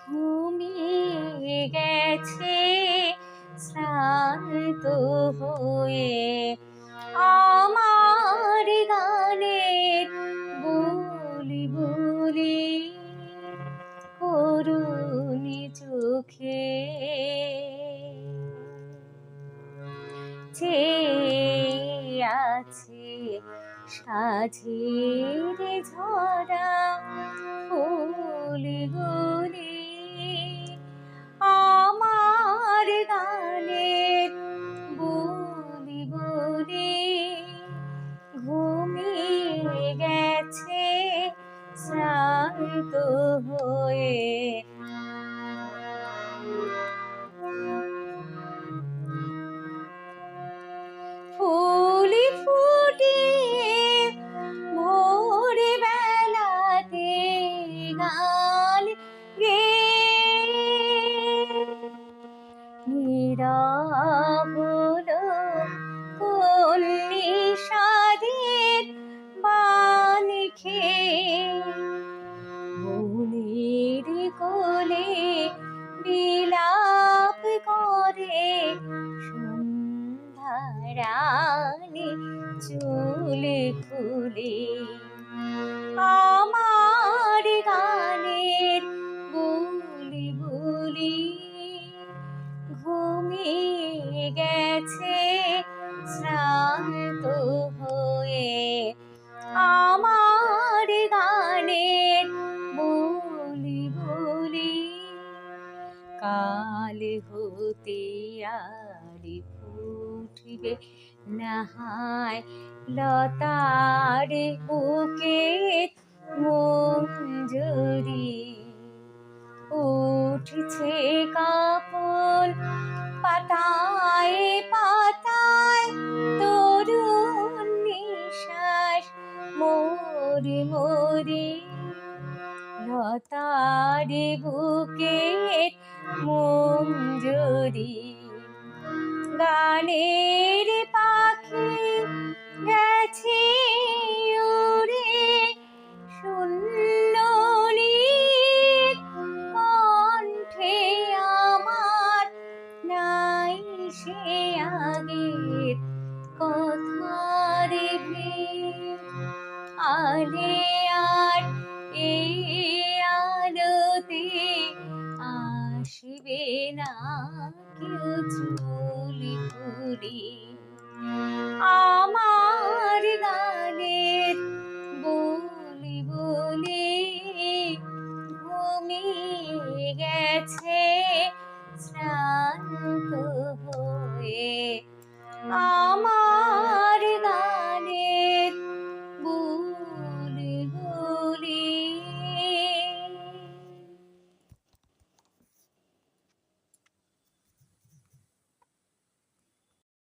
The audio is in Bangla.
ঘুমিয়ে গেছে শ্রান্ত হয়ে আমার গানের বলি বলি করুণি চোখে। আছে সাঝের ঝরা ফুলগুলি। হয়ে। ফুলি ফুটিয়ে ভোর বেলাতে গান গে। নীরব কোলে বিলাপ করে। সন্ধ্যারানী চুল খুলে। আমার কাল হতে আড়ি ফুটবে নাহায় লতার বুকে মঞ্জুরি উঠছে কাপন পাতায় পাতায় তরুণ নিশ্বাস মোরে মোরে লতার বুকে মঞ্জুরি। গানের পাখি গেছে কণ্ঠে আমার নাই সে কথার ভিড়। আলে না কেউ চুলি